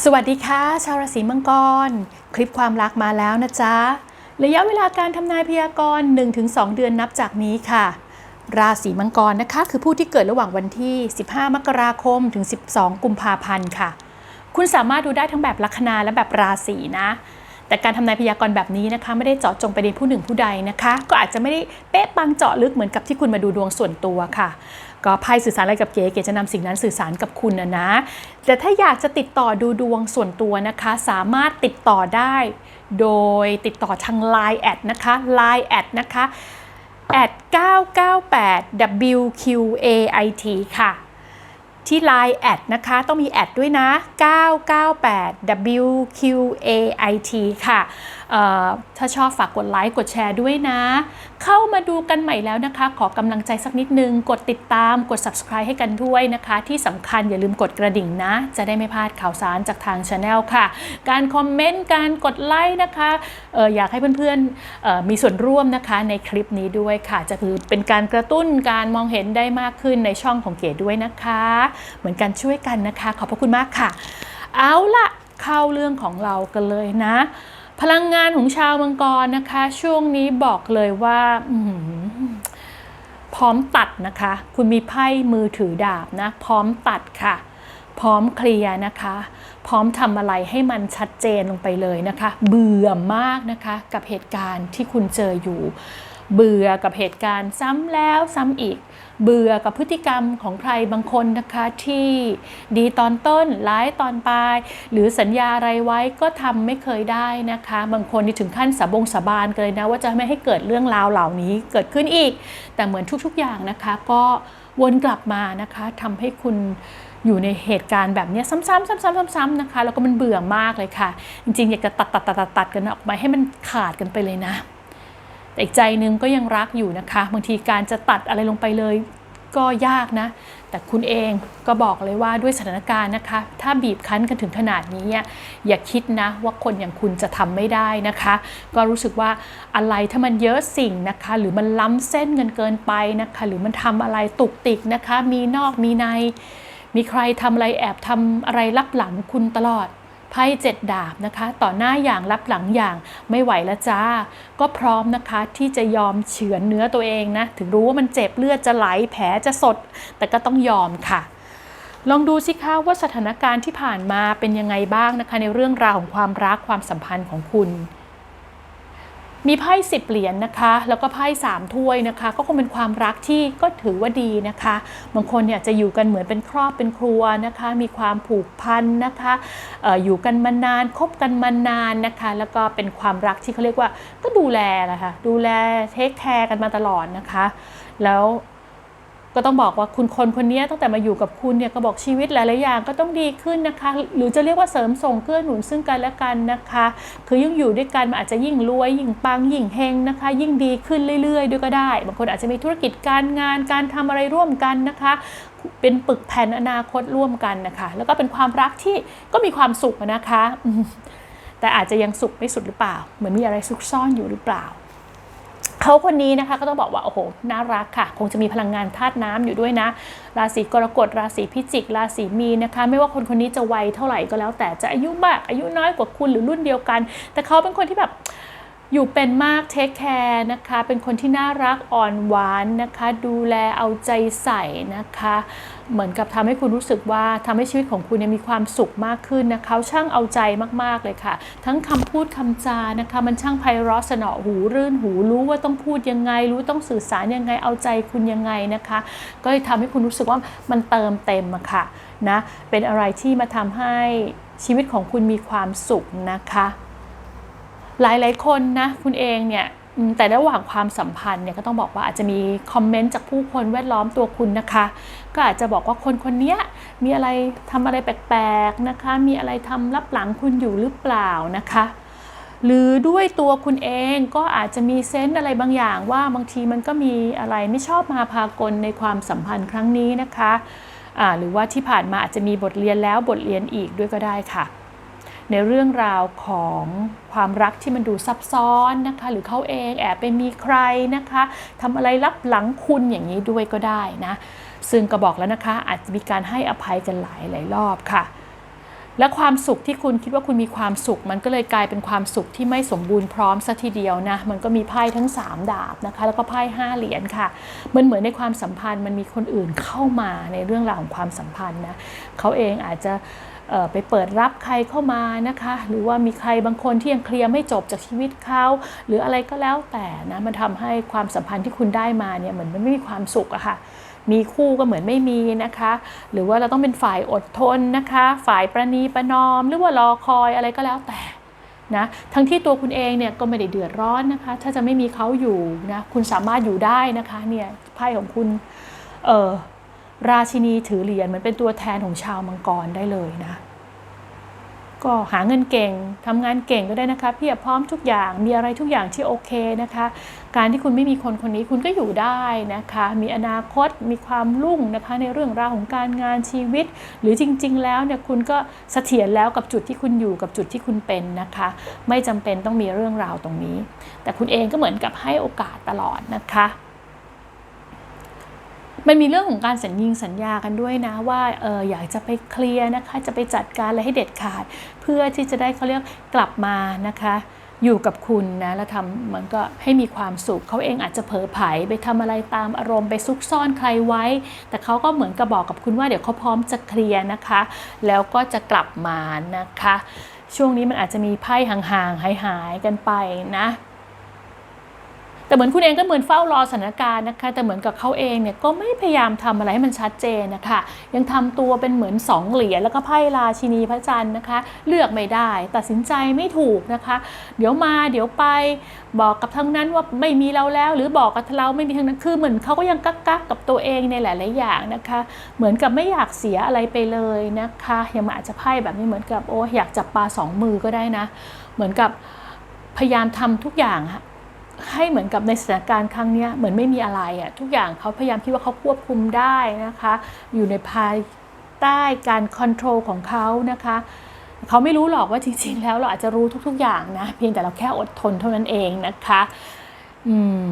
สวัสดีค่ะ ชาวราศีมังกร คลิปความรักมาแล้วนะจ๊ะ ระยะเวลาการทำนายพยากรณ์ 1-2 เดือนนับจากนี้ค่ะ ราศีมังกรนะคะ คือผู้ที่เกิดระหว่างวันที่ 15 มกราคมถึง 12 กุมภาพันธ์ค่ะ คุณสามารถดูได้ทั้งแบบลัคนาและแบบราศีนะ แต่การทำนายพยากรณ์แบบนี้นะคะ ไม่ได้เจาะจงไปในผู้หนึ่งผู้ใดนะคะ ก็อาจจะไม่ได้เป๊ะปังเจาะลึกเหมือนกับที่คุณมาดูดวงส่วนตัวค่ะ ก็ไพ่สื่อสารอะไรกับเก๋เก๋จะนำสิ่งนั้นสื่อสารกับคุณนะนะ แต่ถ้าอยากจะติดต่อดูดวงส่วนตัวนะคะ สามารถติดต่อได้ โดยติดต่อทาง Line แอดนะคะ Line แอดนะคะแอด998 WQAIT ค่ะ ที่ Line แอดนะคะ ต้องมีแอดด้วยนะ 998 WQAIT ค่ะ ถ้าชอบฝากกดไลค์กดแชร์ด้วยนะ เข้ามาดูกันใหม่แล้วนะคะ ขอกำลังใจสักนิดนึง กดติดตามกด subscribe ให้กันด้วยนะคะ ที่สำคัญอย่าลืมกดกระดิ่งนะ จะได้ไม่พลาดข่าวสารจากทาง Channel ค่ะ การคอมเมนต์การกดไลค์นะคะอออยากให้เพื่อนๆมีส่วนร่วมนะคะในคลิปนี้ด้วยค่ะ จะคือเป็นการกระตุ้นการมองเห็นได้มากขึ้นในช่องของเก๋ด้วยนะคะ เหมือนกันช่วยกันนะคะ ขอบพระคุณมากค่ะ เอาละเข้าเรื่องของเรากันเลยนะ พลังงานของชาวมังกรนะคะ ช่วงนี้บอกเลยว่าพร้อมตัดนะคะ คุณมีไพ่มือถือดาบนะ พร้อมตัดค่ะ พร้อมเคลียร์นะคะ พร้อมทำอะไรให้มันชัดเจนลงไปเลยนะคะ เบื่อมากนะคะ กับเหตุการณ์ที่คุณเจออยู่ เบื่อกับเหตุการณ์ซ้ำแล้วซ้ำอีก เบื่อกับพฤติกรรมของใครบางคนนะคะที่ดีตอนต้นร้ายตอนปลาย หรือสัญญาอะไรไว้ก็ทำไม่เคยได้นะคะ บางคนนี่ถึงขั้นสาบงสาบานกันเลยนะ ว่าจะไม่ให้เกิดเรื่องราวเหล่านี้เกิดขึ้นอีก แต่เหมือนทุกๆอย่างนะคะก็วนกลับมานะคะทำให้คุณอยู่ในเหตุการณ์แบบนี้ซ้ำๆซ้ำๆซ้ำๆนะคะ แล้วก็มันเบื่อมากเลยค่ะ จริงๆ อยากจะตัดตัดตัดตัดกันออกมาให้มันขาดกันไปเลยนะ แต่อีกใจหนึงก็ยังรักอยู่นะคะ บางทีการจะตัดอะไรลงไปเลยก็ยากนะ แต่คุณเองก็บอกเลยว่าด้วยสถานการณ์นะคะ ถ้าบีบคั้นกันถึงขนาดนี้ อย่าคิดนะว่าคนอย่างคุณจะทำไม่ได้นะคะ ก็รู้สึกว่าอะไรถ้ามันเยอะสิ่งนะคะ หรือมันล้ำเส้นเงินเกินไปนะคะ หรือมันทำอะไรตุกติกนะคะ มีนอกมีใน มีใครทำอะไรแอบทำอะไรลับหลังคุณตลอด ไพ่เจ็ดดาบนะคะ ต่อหน้าอย่างรับหลังอย่างไม่ไหวแล้วจ้า ก็พร้อมนะคะที่จะยอมเฉือนเนื้อตัวเองนะ ถึงรู้ว่ามันเจ็บเลือดจะไหลแผลจะสด แต่ก็ต้องยอมค่ะ ลองดูสิคะว่าสถานการณ์ที่ผ่านมาเป็นยังไงบ้างนะคะ ในเรื่องราวของความรักความสัมพันธ์ของคุณ มีไพ่สิบเหรียญนะคะ แล้วก็ไพ่สามถ้วยนะคะ ก็คงเป็นความรักที่ก็ถือว่าดีนะคะ บางคนเนี่ยจะอยู่กันเหมือนเป็นครอบเป็นครัวนะคะ มีความผูกพันนะคะอออยู่กันมานานคบกันมานานนะคะ แล้วก็เป็นความรักที่เขาเรียกว่าก็ดูแลนะคะดูแลเทคแคร์กันมาตลอดนะคะ แล้ว ก็ต้องบอกว่าคุณคนคนนี้ตั้งแต่มาอยู่กับคุณเนี่ยก็บอกชีวิตหลายๆอย่างก็ต้องดีขึ้นนะคะ หรือจะเรียกว่าเสริมส่งเกื้อหนุนซึ่งกันและกันนะคะ คือยิ่งอยู่ด้วยกันมันอาจจะยิ่งรวยยิ่งปังยิ่งเฮงนะคะ ยิ่งดีขึ้นเรื่อยๆ ด้วยก็ได้ บางคนอาจจะมีธุรกิจการงานการทำอะไรร่วมกันนะคะ เป็นปึกแผ่นอนาคตร่วมกันนะคะ แล้วก็เป็นความรักที่ก็มีความสุขนะคะ แต่อาจจะยังสุขไม่สุดหรือเปล่า เหมือนมีอะไรซุกซ่อนอยู่หรือเปล่า เขาคนนี้นะคะก็ต้องบอกว่าโอ้โหน่ารักค่ะ คงจะมีพลังงานธาตุน้ำอยู่ด้วยนะ ราศีกรกฎราศีพิจิก ราศีมีนนะคะ ไม่ว่าคนคนนี้จะวัยเท่าไหร่ก็แล้ว แต่จะอายุมากอายุน้อยกว่าคุณหรือรุ่นเดียวกัน แต่เขาเป็นคนที่แบบ อยู่เป็นมากเทคแคร์นะคะ เป็นคนที่น่ารักอ่อนหวานนะคะ ดูแลเอาใจใส่นะคะ เหมือนกับทำให้คุณรู้สึกว่าทำให้ชีวิตของคุณเนี่ยมีความสุขมากขึ้นนะคะเขาช่างเอาใจมากๆเลยค่ะ ทั้งคำพูดคำจานะคะ มันช่างไพเราะสนอหูรื่นหูรู้ว่าต้องพูดยังไง รู้ต้องสื่อสารยังไงเอาใจคุณยังไงนะคะ ก็เลยทำให้คุณรู้สึกว่ามันเติมเต็มอะค่ะนะเป็นอะไรที่มาทำให้ชีวิตของคุณมีความสุขนะคะ หลายๆคนนะคุณเองเนี่ยแต่ระหว่างความสัมพันธ์เนี่ยก็ต้องบอกว่าอาจจะมีคอมเมนต์จากผู้คนแวดล้อมตัวคุณนะคะ ก็อาจจะบอกว่าคนคนนี้มีอะไรทำอะไรแปลกๆนะคะ มีอะไรทำรับหลังคุณอยู่หรือเปล่านะคะ หรือด้วยตัวคุณเองก็อาจจะมีเซนส์อะไรบางอย่างว่าบางทีมันก็มีอะไรไม่ชอบมาพากลในความสัมพันธ์ครั้งนี้นะคะอ่าหรือว่าที่ผ่านมาอาจจะมีบทเรียนแล้วบทเรียนอีกด้วยก็ได้ค่ะ ในเรื่องราวของความรักที่มันดูซับซ้อนนะคะ หรือเขาเองแอบไปมีใครนะคะทำอะไรลับหลังคุณอย่างนี้ด้วยก็ได้นะ ซึ่งก็บอกแล้วนะคะ อาจจะมีการให้อภัยกันหลายหลายรอบค่ะ และความสุขที่คุณคิดว่าคุณมีความสุข มันก็เลยกลายเป็นความสุขที่ไม่สมบูรณ์พร้อมซะทีเดียวนะ มันก็มีไพ่ทั้ง 3 ดาบนะคะ แล้วก็ไพ่5เหรียญค่ะ มันเหมือนในความสัมพันธ์มันมีคนอื่นเข้ามาในเรื่องราวของความสัมพันธ์นะเขาเองอาจจะ ไปเปิดรับใครเข้ามานะคะ หรือว่ามีใครบางคนที่ยังเคลียร์ไม่จบจากชีวิตเขาหรืออะไรก็แล้วแต่นะมันทำให้ความสัมพันธ์ที่คุณได้มาเนี่ยเหมือนมันไม่มีความสุขอะค่ะมีคู่ก็เหมือนไม่มีนะคะ หรือว่าเราต้องเป็นฝ่ายอดทนนะคะ ฝ่ายประนีประนอม หรือว่ารอคอยอะไรก็แล้วแต่นะทั้งที่ตัวคุณเองเนี่ยก็ไม่ได้เดือดร้อนนะคะ ถ้าจะไม่มีเขาอยู่นะคุณสามารถอยู่ได้นะคะเนี่ยไพ่ของคุณเออ ราชินีถือเหรียญเหมือนเป็นตัวแทนของชาวมังกรได้เลยนะ ก็หาเงินเก่งทำงานเก่งก็ได้นะคะเพียบพร้อมทุกอย่างมีอะไรทุกอย่างที่โอเคนะคะ การที่คุณไม่มีคนคนนี้คุณก็อยู่ได้นะคะ มีอนาคตมีความรุ่งนะคะในเรื่องราวของการงานชีวิต หรือจริง ๆ แล้วเนี่ยคุณก็เสถียรแล้วกับจุดที่คุณอยู่กับจุดที่คุณเป็นนะคะ ไม่จำเป็นต้องมีเรื่องราวตรงนี้ แต่คุณเองก็เหมือนกับให้โอกาสตลอดนะคะ มันมีเรื่องของการสัญญิงสัญญากันด้วยนะว่าเอออยากจะไปเคลียร์นะคะ จะไปจัดการอะไรให้เด็ดขาด เพื่อที่จะได้เขาเรียกกลับมานะคะอยู่กับคุณนะแล้วทำเหมือนก็ให้มีความสุขเขาเองอาจจะเผลอไผลไปทำอะไรตามอารมณ์ไปซุกซ่อนใครไว้ แต่เขาก็เหมือนกับบอกกับคุณว่าเดี๋ยวเขาพร้อมจะเคลียร์นะคะ แล้วก็จะกลับมานะคะ ช่วงนี้มันอาจจะมีไพ่ห่างๆหายๆกันไปนะ แต่เหมือนคุณเองก็เหมือนเฝ้ารอสถานการณ์นะคะ แต่เหมือนกับเขาเองเนี่ยก็ไม่พยายามทำอะไรให้มันชัดเจนนะคะ ยังทำตัวเป็นเหมือนสองเหรียญแล้วก็ไพ่ราชินีพระจันทร์นะคะ เลือกไม่ได้ ตัดสินใจไม่ถูกนะคะ เดี๋ยวมาเดี๋ยวไปบอกกับทั้งนั้นว่าไม่มีเราแล้ว หรือบอกกับเราไม่มีทั้งนั้นคือเหมือนเขาก็ยังกักกักกับตัวเองในหลาย ๆ อย่างนะคะ เหมือนกับไม่อยากเสียอะไรไปเลยนะคะยังอาจจะไพ่แบบนี้เหมือนกับโอ้อยากจับปลาสองมือก็ได้นะ เหมือนกับพยายามทำทุกอย่างะ ให้เหมือนกับในสถานการณ์ครั้งนี้เหมือนไม่มีอะไรอะ่ะทุกอย่างเขาพยายามคิดว่าเขาควบคุมได้นะคะ อยู่ในภายใต้การคอนโทรลของเขานะคะเขาไม่รู้หรอกว่าจริงๆ แล้วเราอาจจะรู้ทุกๆอย่างนะ เพียงแต่เราแค่อดทนเท่านั้นเองนะคะ อืม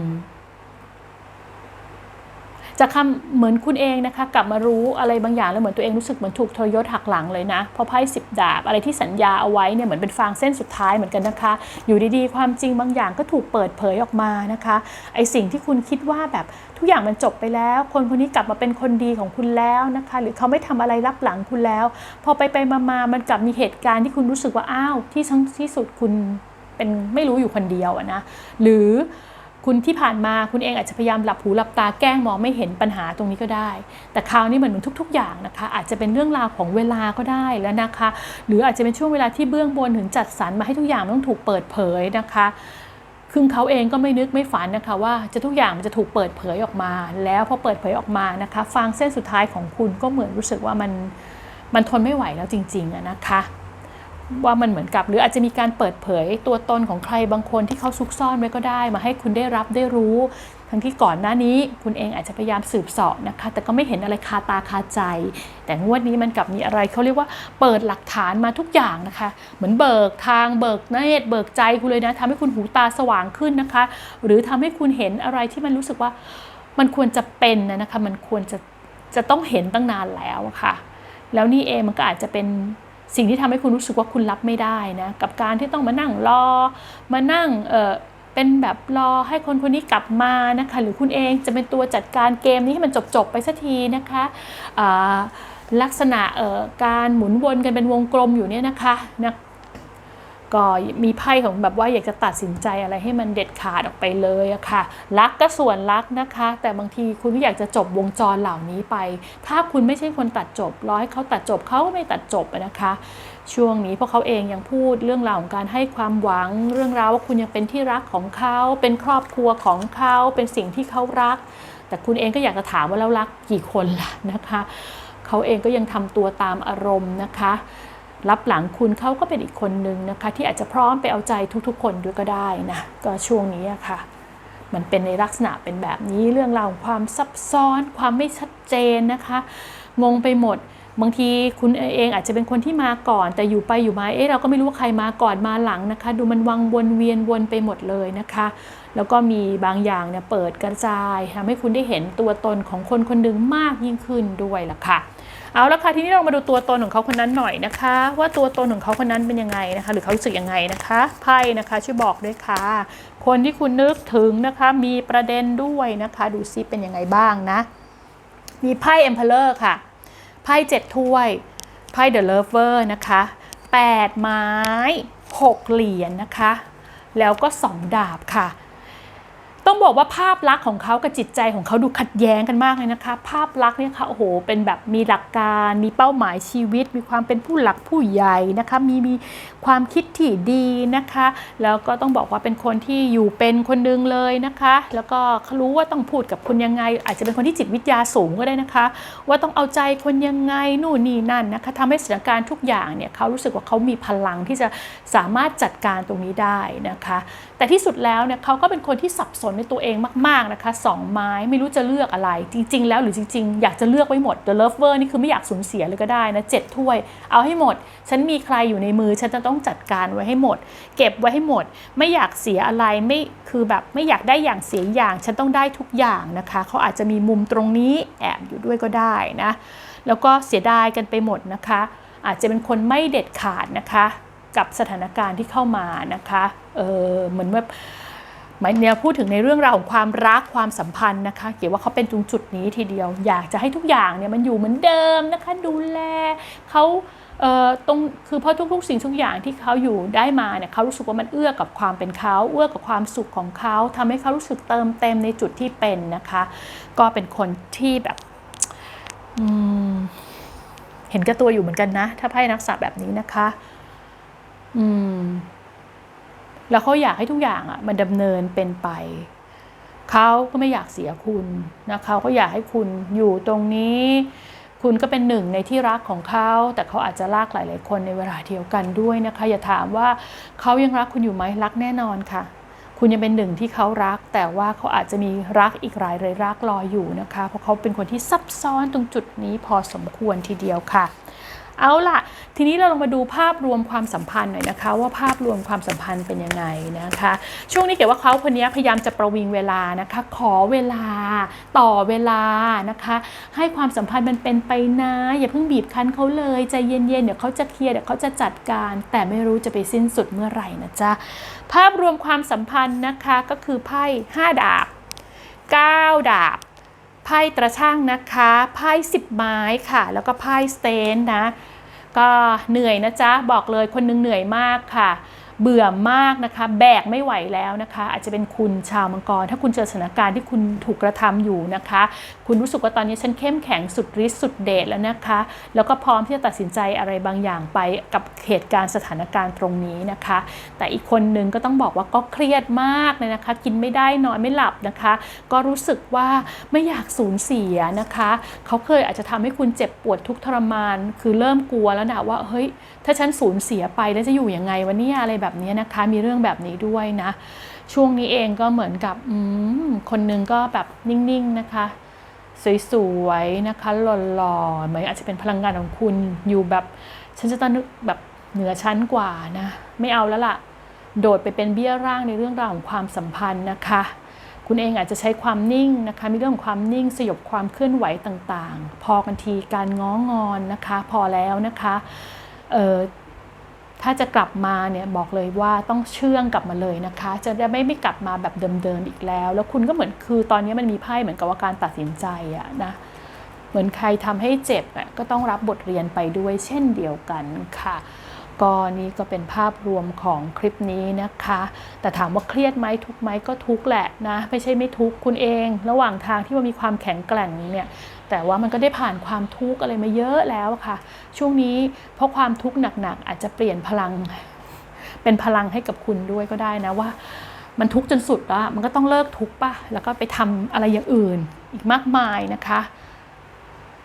จะคำเหมือนคุณเองนะคะ กลับมารู้อะไรบางอย่างแล้วเหมือนตัวเองรู้สึกเหมือนถูกทรยศหักหลังเลยนะเพราะไพ่สิบดาบอะไรที่สัญญาเอาไว้เนี่ยเหมือนเป็นฟางเส้นสุดท้ายเหมือนกันนะคะ อยู่ดีๆ ความจริงบางอย่างก็ถูกเปิดเผยออกมานะคะไอสิ่งที่คุณคิดว่าแบบทุกอย่างมันจบไปแล้ว คนคนนี้กลับมาเป็นคนดีของคุณแล้วนะคะ หรือเขาไม่ทำอะไรรับหลังคุณแล้ว พอไปไปมาๆมันกลับมีเหตุการณ์ที่คุณรู้สึกว่าอ้าวที่ทั้งที่สุดคุณเป็นไม่รู้อยู่คนเดียวอะนะหรือ คุณที่ผ่านมาคุณเองอาจจะพยายามหลับหูหลับตาแกล้งมองไม่เห็นปัญหาตรงนี้ก็ได้ แต่คราวนี้เหมือนทุก ๆ อย่างนะคะ อาจจะเป็นเรื่องราวของเวลาก็ได้แล้วนะคะ หรืออาจจะเป็นช่วงเวลาที่เบื้องบนถึงจัดสรรมาให้ทุกอย่างมันต้องถูกเปิดเผยนะคะคือเขาเองก็ไม่นึกไม่ฝันนะคะว่าจะทุกอย่างมันจะถูกเปิดเผยออกมา แล้วพอเปิดเผยออกมานะคะฟางเส้นสุดท้ายของคุณก็เหมือนรู้สึกว่ามันมันทนไม่ไหวแล้วจริงๆนะคะ ว่ามันเหมือนกับ หรืออาจจะมีการเปิดเผยตัวตนของใครบางคนที่เขาซุกซ่อนไว้ก็ได้ มาให้คุณได้รับได้รู้ ทั้งที่ก่อนหน้านี้คุณเองอาจจะพยายามสืบเสอบนะคะ แต่ก็ไม่เห็นอะไรคาตาคาใจ แต่งวดนี้มันกลับมีอะไรเขาเรียกว่าเปิดหลักฐานมาทุกอย่างนะคะ เหมือนเบิกทางเบิกเนตรเบิกใจคุณเลยนะทำให้คุณหูตาสว่างขึ้นนะคะ หรือทำให้คุณเห็นอะไรที่มันรู้สึกว่ามันควรจะเป็นนะคะ มันควรจะจะต้องเห็นตั้งนานแล้วะค่ะ แล้วนี่เองมันก็อาจจะเป็น สิ่งที่ทำให้คุณรู้สึกว่าคุณรับไม่ได้นะ กับการที่ต้องมานั่งรอ มานั่งเออเป็นแบบรอให้คนคนนี้กลับมานะคะ หรือคุณเองจะเป็นตัวจัดการเกมนี้ให้มันจบๆไปสักทีนะคะลักษณะเออการหมุนวนกันเป็นวงกลมอยู่เนี่ยนะคะนะ ก็มีไพ่ของแบบว่าอยากจะตัดสินใจอะไรให้มันเด็ดขาดออกไปเลยอะค่ะ รักก็ส่วนรักนะคะ แต่บางทีคุณก็อยากจะจบวงจรเหล่านี้ไป ถ้าคุณไม่ใช่คนตัดจบ ร้อยเขาตัดจบเขาก็ไม่ตัดจบนะคะ ช่วงนี้เพราะเขาเองยังพูดเรื่องราวของการให้ความหวัง เรื่องราวว่าคุณยังเป็นที่รักของเขา เป็นครอบครัวของเขาเป็นสิ่งที่เขารัก แต่คุณเองก็อยากจะถามว่าแล้วรักกี่คนล่ะนะคะเขาเองก็ยังทำตัวตามอารมณ์นะคะ รับหลังคุณเขาก็เป็นอีกคนนึงนะคะ ที่อาจจะพร้อมไปเอาใจทุกๆ คนด้วยก็ได้นะก็ช่วงนี้อะค่ะ มันเป็นในลักษณะเป็นแบบนี้เรื่องราวของความซับซ้อนความไม่ชัดเจนนะคะงงไปหมดบางทีคุณเองอาจจะเป็นคนที่มาก่อน แต่อยู่ไปอยู่มาเอ๊ะเราก็ไม่รู้ว่าใครมาก่อนมาหลังนะคะ ดูมันวังวนเวียนวนไปหมดเลยนะคะ แล้วก็มีบางอย่างเนี่ยเปิดกระจายทำให้คุณได้เห็นตัวตนของคนคนหนึ่งมากยิ่งขึ้นด้วยล่ะค่ะ เอาละค่ะทีนี้เรามาดูตัวตนของเขาคนนั้นหน่อยนะคะ ว่าตัวตนของเขาคนนั้นเป็นยังไงนะคะ หรือเขารู้สึกยังไงนะคะไพ่นะคะช่วยบอกด้วยค่ะ คนที่คุณนึกถึงนะคะมีประเด็นด้วยนะคะ ดูซิเป็นยังไงบ้างนะ มีไพ่ Emperor ค่ะไพ่เจ็ดถ้วยไพ่ The Lover นะคะแปดไม้หกเหรียญนะคะ แล้วก็สองดาบค่ะ ต้องบอกว่าภาพลักษณ์ของเขากับจิตใจของเขาดูขัดแย้งกันมากเลยนะคะ ภาพลักษณ์เนี่ยค่ะโอ้โหเป็นแบบมีหลักการ มีเป้าหมายชีวิต มีความเป็นผู้หลักผู้ใหญ่นะคะมีมีความคิดที่ดีนะคะ แล้วก็ต้องบอกว่าเป็นคนที่อยู่เป็นคนหนึงเลยนะคะ แล้วก็เขารู้ว่าต้องพูดกับคุณยังไง อาจจะเป็นคนที่จิตวิทยาสูงก็ได้นะคะ ว่าต้องเอาใจคนยังไงนู่นนี่นั่นนะคะทำให้สถานการณ์ทุกอย่างเนี่ยเขารู้สึกว่าเขามีพลังที่จะสามารถจัดการตรงนี้ได้นะคะ แต่ที่สุดแล้วเนี่ยเขาก็เป็นคนที่สับสนในตัวเองมากๆนะคะสองไม้ไม่รู้จะเลือกอะไรจริง ๆ แล้วหรือจริง ๆ อยากจะเลือกไว้หมด The Lover นี่คือไม่อยากสูญเสียเลยก็ได้นะเจ็ดถ้วย เอาให้หมด ฉันมีใครอยู่ในมือฉันจะต้องจัดการไว้ให้หมด เก็บไว้ให้หมด ไม่อยากเสียอะไรไม่คือแบบไม่อยากได้อย่างเสียอย่าง ฉันต้องได้ทุกอย่างนะคะเขาอาจจะมีมุมตรงนี้แอบอยู่ด้วยก็ได้นะแล้วก็เสียดายกันไปหมดนะคะ อาจจะเป็นคนไม่เด็ดขาดนะคะ กับสถานการณ์ที่เข้ามานะคะเออเหมือนว่า หมายเนี่ยพูดถึงในเรื่องราวของความรักความสัมพันธ์นะคะ เกี่ยวว่าเขาเป็นตรงจุดนี้ทีเดียว อยากจะให้ทุกอย่างเนี่ยมันอยู่เหมือนเดิมนะคะ ดูแลเขาเตรงคือเพราะทุกๆ สิ่งทุกอย่างที่เขาอยู่ได้มาเนี่ยเขารู้สึกว่ามันเอื้อกับความเป็นเขาเอื้อกับความสุขของเขาทำให้เขารู้สึกเติมเต็มในจุดที่เป็นนะคะ ก็เป็นคนที่แบบเห็นแกับตัวอยู่เหมือนกันนะ ถ้าไพ่นักษาแบบนี้นะคะ อืม แล้วเขาอยากให้ทุกอย่างอะมันดำเนินเป็นไป เขาก็ไม่อยากเสียคุณนะเขาก็อยากให้คุณอยู่ตรงนี้ คุณก็เป็นหนึ่งในที่รักของเขา แต่เขาอาจจะลากหลาย ๆ คนในเวลาเดียวกันด้วยนะคะ อย่าถามว่าเขายังรักคุณอยู่ไหมรักแน่นอนค่ะคุณยังเป็นหนึ่งที่เขารัก แต่ว่าเขาอาจจะมีรักอีกหลายเลยรักรออยู่นะคะ เพราะเขาเป็นคนที่ซับซ้อนตรงจุดนี้พอสมควรทีเดียวค่ะ เอาล่ะ ทีนี้เราลองมาดูภาพรวมความสัมพันธ์หน่อยนะคะ ว่าภาพรวมความสัมพันธ์เป็นยังไงนะคะ ช่วงนี้เกี่ยวว่าเขาคนนี้พยายามจะประวิงเวลานะคะ ขอเวลาต่อเวลานะคะ ให้ความสัมพันธ์มันเป็นไปนะอย่าเพิ่งบีบคั้นเขาเลยใจเย็นๆเดี๋ยวเขาจะเคลียร์เดี๋ยวเขาจะจัดการ แต่ไม่รู้จะไปสิ้นสุดเมื่อไหร่นะจ๊ะภาพรวมความสัมพันธ์นะคะก็คือไพ่5ดาบ 9 ดาบไพ่ตระช่างนะคะ ไพ่สิบไม้ค่ะ แล้วก็ไพ่สเตนนะ ก็เหนื่อยนะจ๊ะ บอกเลยคนนึงเหนื่อยมากค่ะ เบื่อมากนะคะ แบกไม่ไหวแล้วนะคะ อาจจะเป็นคุณชาวมังกร ถ้าคุณเจอสถานการณ์ที่คุณถูกกระทำอยู่นะคะ คุณรู้สึกว่าตอนนี้ฉันเข้มแข็งสุดฤทธิ์สุดเดชแล้วนะคะ แล้วก็พร้อมที่จะตัดสินใจอะไรบางอย่างไปกับเหตุการณ์สถานการณ์ตรงนี้นะคะ แต่อีกคนนึงก็ต้องบอกว่าก็เครียดมากเลยนะคะ กินไม่ได้นอนไม่หลับนะคะ ก็รู้สึกว่าไม่อยากสูญเสียนะคะ เขาเคยอาจจะทำให้คุณเจ็บปวดทุกทรมาน คือเริ่มกลัวแล้วนะว่าเฮ้ยถ้าฉันสูญเสียไปแล้วจะอยู่ยังไงวันนี้อะไรแบบนี้นะคะ มีเรื่องแบบนี้ด้วยนะ ช่วงนี้เองก็เหมือนกับคนนึงก็แบบนิ่งๆนะคะ สวยๆนะคะหล่อๆเหมือนอาจจะเป็นพลังงานของคุณอยู่แบบฉันจะต้องนึกแบบเหนือชั้นกว่านะ ไม่เอาแล้วล่ะ โดดไปเป็นเบี้ยร่างในเรื่องราวของความสัมพันธ์นะคะ คุณเองอาจจะใช้ความนิ่งนะคะ มีเรื่องของความนิ่งสยบความเคลื่อนไหวต่างๆ พอกันทีการง้องอนนะคะ พอแล้วนะคะเออ ถ้าจะกลับมาเนี่ยบอกเลยว่าต้องเชื่องกลับมาเลยนะคะ จะได้ไม่ไม่กลับมาแบบเดิมๆอีกแล้ว แล้วคุณก็เหมือนคือตอนนี้มันมีไพ่เหมือนกับว่าการตัดสินใจอะนะเหมือนใครทำให้เจ็บอะก็ต้องรับบทเรียนไปด้วยเช่นเดียวกันค่ะ ก็นี่ก็เป็นภาพรวมของคลิปนี้นะคะ แต่ถามว่าเครียดไหมทุกไหมก็ทุกแหละนะ ไม่ใช่ไม่ทุกคุณเอง ระหว่างทางที่มันมีความแข็งแกร่งเนี่ยแต่ว่ามันก็ได้ผ่านความทุกข์อะไรมาเยอะแล้วค่ะ ช่วงนี้เพราะความทุกข์หนักๆ อาจจะเปลี่ยนพลัง เป็นพลังให้กับคุณด้วยก็ได้นะว่า มันทุกข์จนสุดแล้วมันก็ต้องเลิกทุกข์ป่ะแล้วก็ไปทำอะไรอย่างอื่น อีกมากมายนะคะ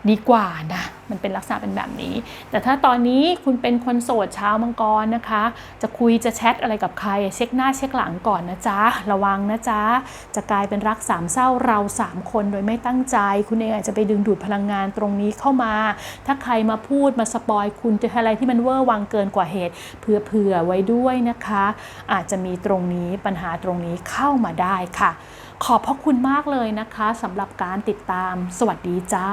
ดีกว่านะมันเป็นลักษณะเป็นแบบนี้ แต่ถ้าตอนนี้คุณเป็นคนโสดชาวมังกรนะคะ จะคุยจะแชทอะไรกับใคร เช็คหน้าเช็คหลังก่อนนะจ๊ะ ระวังนะจ๊ะ จะกลายเป็นรักสามเศร้าเราสามคนโดยไม่ตั้งใจ คุณเองอาจจะไปดึงดูดพลังงานตรงนี้เข้ามา ถ้าใครมาพูดมาสปอยคุณจะอะไรที่มันเวอร์วังเกินกว่าเหตุเผื่อๆไว้ด้วยนะคะ อาจจะมีตรงนี้ปัญหาตรงนี้เข้ามาได้ค่ะ ขอบพระคุณมากเลยนะคะสำหรับการติดตาม สวัสดีจ้า